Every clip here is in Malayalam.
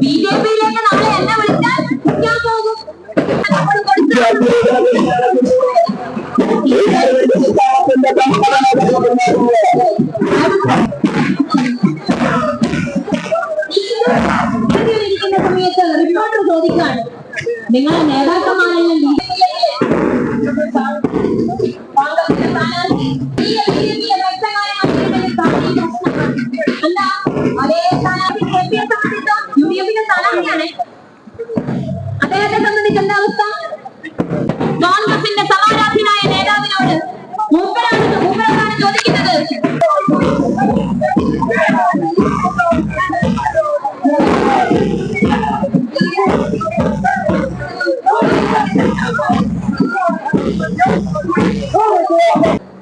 ബി ജെ പിയിലേക്ക് നമ്മളെ വിളിച്ചാൽ ഞാൻ പോകും. ഇരിക്കുന്ന സമയത്ത് റിപ്പോർട്ടർ ചോദിക്കാണ് നിങ്ങളെ നേതാക്കന്മാരെല്ലാം അതെ കോൺഗ്രസിന്റെ സമാരാധ്യനായ നേതാവിനോട് മൂപ്പരാണ് മൂപ്പരാണ് ചോദിക്കുന്നത്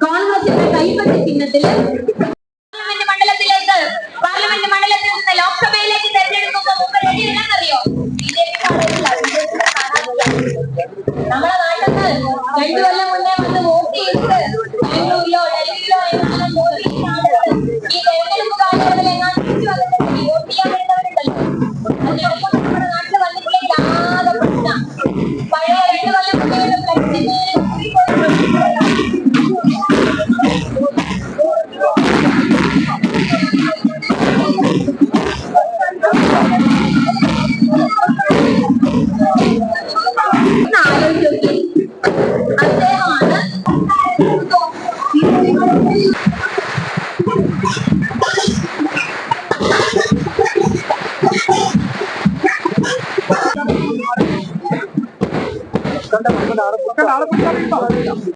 കോൺഗ്രസിന്റെ കൈപ്പറ്റി ചിഹ്നത്തില് വന്ന് വോട്ട് ചെയ്തിട്ട് ബാംഗ്ലൂരിലോ ഡൽഹിയിലോ கண்ட அரபு கண்ட அரபு